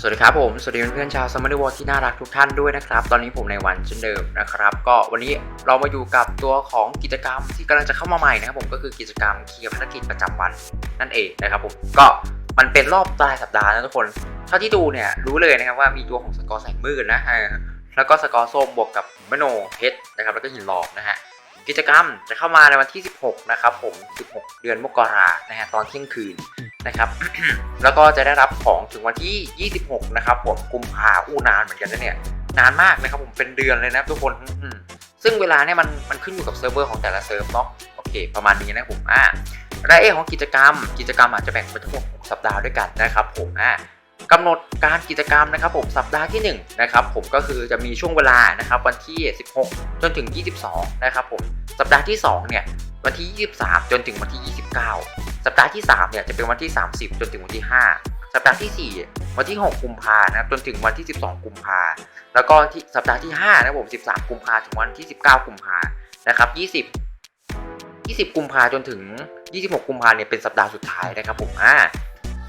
สวัสดีครับผม สวัสดีเพื่อนๆชาวสมาร์ทวอลที่น่ารักทุกท่านด้วยนะครับ ตอนนี้ผมในวันเช่นเดิมนะครับ ก็วันนี้เรามาอยู่กับตัวของกิจกรรมที่กำลังจะเข้ามาใหม่นะครับผมก็คือกิจกรรมเคลียร์ภารกิจประจำวันนั่นเองนะครับผมก็มันเป็นรอบปลายสัปดาห์นะทุกคนเท่าที่ดูเนี่ยรู้เลยนะครับว่ามีตัวของสกอร์แสงมืดนะแล้วก็สกอร์ส้มบวกกับมโนเพชรนะครับแล้วก็หินหลอกนะฮะกิจกรรมจะเข้ามาในวันที่ 16 นะครับผม 16 เดือนมกรานะฮะตอนเที่ยงคืน นะครับ แล้วก็จะได้รับของถึงวันที่ 26 นะครับผมกุมภาอู้นานเหมือนกันนะเนี่ยนานมากนะครับผมเป็นเดือนเลยนะทุกคนซึ่งเวลาเนี่ยมันมันขึ้นอยู่กับเซิร์ฟเวอร์ของแต่ละเซิร์ฟเนาะโอเค ประมาณนี้นะผมอ่ารายละเอียดของกิจกรรม กิจกรรมอาจจะแบ่งเป็นทั้งหมด6สัปดาห์ด้วยกันนะครับผมอ่ากำหนดการกิจกรรมนะครับผมสัปดาห์ที่1นะครับผมก็คือจะมีช่วงเวลานะครับวันที่ 16 จนถึง 22 นะครับผมสัปดาห์ที่2เนี่ยวันที่ 23 จนถึงวันที่ 29 สัปดาห์ที่3เนี่ยจะเป็นวันที่ 30 จนถึงวันที่ 5 สัปดาห์ที่ 4 วันที่ 6 กุมภานะครับจนถึงวันที่ 12 กุมภาแล้วก็ที่สัปดาห์ที่5นะครับผม 13 กุมภาถึงวันที่ 19 กุมภานะครับ 20 20 กุมภาจนถึง 26 กุมภาเนี่ยเป็นสัปดาห์สุดท้ายนะครับผมอ่า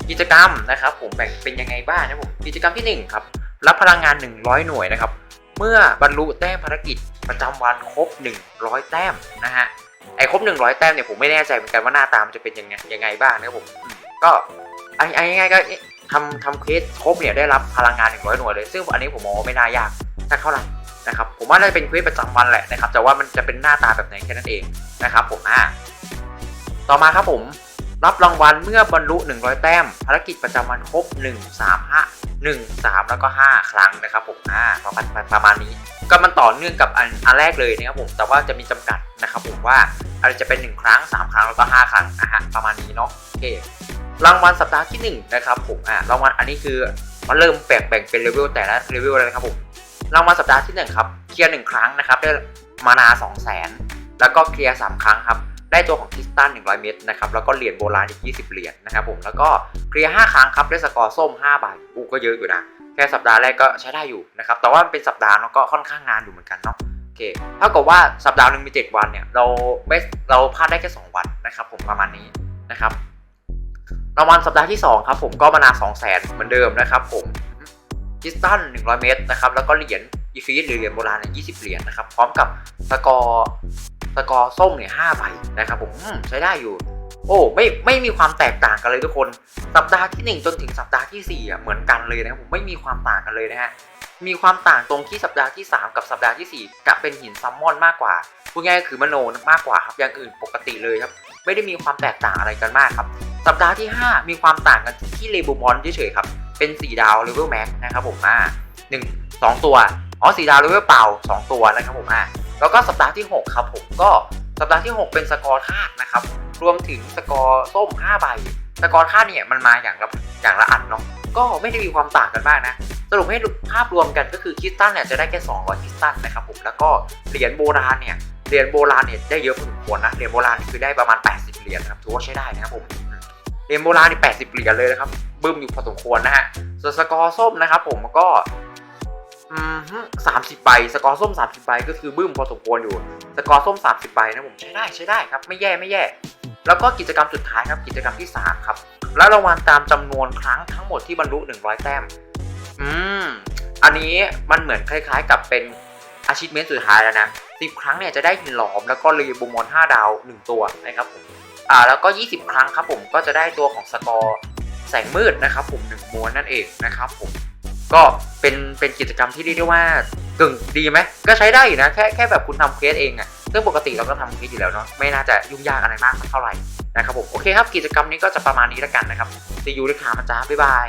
กิจกรรมนะครับผมแบ่งเป็นยังไงบ้างนะผมกิจกรรมที่ 1 ครับ รับพลังงาน 100 หน่วยนะครับเมื่อบรรลุแต้มภารกิจประจำวันครบ 100 แต้มนะฮะ ไอ้ครบ100 แต้มเนี่ยผมไม่แน่ใจเหมือนกันว่าหน้าตามันจะเป็นยังไงยังไงบ้างนะครับผม ก็ไอ้ไอ้ง่ายก็ทำทำเควสครบเนี่ยได้รับพลังงาน 100 หน่วยเลย ซึ่งอันนี้ผมมองว่าไม่น่ายากสักเท่าไหร่นะครับ ผมว่าน่าจะเป็นเควสประจำวันแหละนะครับ แต่ว่ามันจะเป็นหน้าตาแบบไหนแค่นั้นเองนะครับผมอ่าต่อมาครับผม รับรางวัลเมื่อบรรลุ 100 แต้ม ภารกิจประจำวันครบ 1 3 5 1 3 แล้วก็ 5 ครั้งนะครับผมอ่าประมาณประมาณนี้ ก็มันต่อเนื่องกับอันอันแรกเลยนะครับผม แต่ว่าจะมีจำกัดนะครับผมว่าอะไรจะเป็น 1 ครั้ง 3 ครั้ง แล้วก็ 5 ครั้งนะฮะประมาณนี้เนาะโอเครางวัลสัปดาห์ที่ 1 นะครับผมอ่ารางวัลอันนี้คือมันเริ่มแบ่งแบ่งเป็นเลเวลแต่ละเลเวลเลยนะครับผมรางวัลสัปดาห์ที่1ครับเคลียร์1ครั้งนะครับได้มานา2 0 0 0 0 0 แล้วก็เคลียร์3ครั้งครับ ได้ตัวของคริสตัล100 เม็ดนะครับแล้วก็เหรียญโบราณอีก 20 เหรียญนะครับผมแล้วก็เคลียร์ 5 ครั้งครับได้สกอร์ส้ม5ใบอู้ก็เยอะอยู่นะแค่สัปดาห์แรกก็ใช้ได้อยู่นะครับแต่ว่ามันเป็นสัปดาห์เนาะก็ค่อนข้างงานอยู่เหมือนกันเนาะโอเคเท่ากับว่าสัปดาห์หนึ่งมี 7 วันเนี่ยเราไม่เราพลาดได้แค่ 2 วันนะครับผมประมาณนี้นะครับรางวัลสัปดาห์ที่ 2 ครับผมก็มานา2 0 0 0 0เหมือนเดิมนะครับผมคริสตัล100 เม็ดนะครับแล้วก็เหรียญอีฟีสหรือเหรียญโบราณเนี่ย20 เหรียญนะครับพร้อมกับสกอร์ กอร์ส้มเนี่ยห้าใบนะครับผมใช้ได้อยู่ โอ้ไม่ไม่มีความแตกต่างกันเลยทุกคน สัปดาห์ที่ 1 จนถึงสัปดาห์ที่4อะเหมือนกันเลยนะครับผมไม่มีความต่างกันเลยนะฮะมีความต่างตรงที่สัปดาห์ที่ 3 กับสัปดาห์ที่ 4กับเป็นหินซัมมอนมากกว่าพูดง่ายคือมโนมากกว่าครับอย่างอื่นปกติเลยครับ ไม่ได้มีความแตกต่างอะไรกันมากครับ สัปดาห์ที่ 5 มีความต่างกันที่เลเบลมอนเฉยๆครับ เป็น4ดาวเลเวลแม็กนะครับผมอ่าหนึ่งสองตัวอ๋อสีดาวเลเวลเปล่าสองตัวนะครับผมอ่า แล้วก็สัปดาห์ที่ 6 ครับผมก็สัปดาห์ที่ 6 เป็นสกอร์คาดนะครับ รวมถึงสกอร์ส้ม 5 ใบ สกอร์คาดเนี่ยมันมาอย่างละอย่างละอันเนาะก็ไม่ได้มีความต่างกันมากนะ สรุปให้ภาพรวมกันก็คือคิสตัลเนี่ยจะได้แค่200คิสตัลนะครับผมแล้วก็เหรียญโบราณเนี่ยเหรียญโบราณเนี่ยได้เยอะพอสมควรนะเหรียญโบราณคือได้ประมาณ 80 เหรียญนะครับถือว่าใช้ได้นะครับผมเหรียญโบราณนี่80 เหรียญเลยนะครับบึ้มอยู่พอสมควรนะฮะส่วนสกอร์ส้มนะครับผมก็ อืมสามสิบใบ สกอร์ส้มสามสิบใบก็คือบึ้มพอสมควรอยู่ สกอร์ส้มสามสิบใบนะผมใช้ได้ใช้ได้ครับ ไม่แย่ไม่แย่ แล้วก็กิจกรรมสุดท้ายครับกิจกรรมที่3ครับ แล้วรางวัลตามจำนวนครั้งทั้งหมดที่บรรลุ100แต้ม อืม อันนี้มันเหมือนคล้าย ๆ กับเป็นอาชีพเมนสุดท้ายแล้วนะ10ครั้งเนี่ยจะได้หินหลอมแล้วก็รีบูมอน5ดาว1ตัวนะครับผม อ่าแล้วก็20ครั้งครับผมก็จะได้ตัวของสกอร์แสงมืดนะครับผม1ม้วนนั่นเองนะครับผม ก็เป็นเป็นกิจกรรมที่เรียกได้ว่ากึ่งดีไหมก็ใช้ได้อยู่นะแค่แค่แบบคุณทำเคสเองอะซึ่งปกติเราก็ทำเคสอยู่แล้วเนาะไม่น่าจะยุ่งยากอะไรมากเท่าไหร่นะครับผมโอเคครับกิจกรรมนี้ก็จะประมาณนี้แล้วกันนะครับซียูด้วยค่ะมาจ้าบ๊ายบาย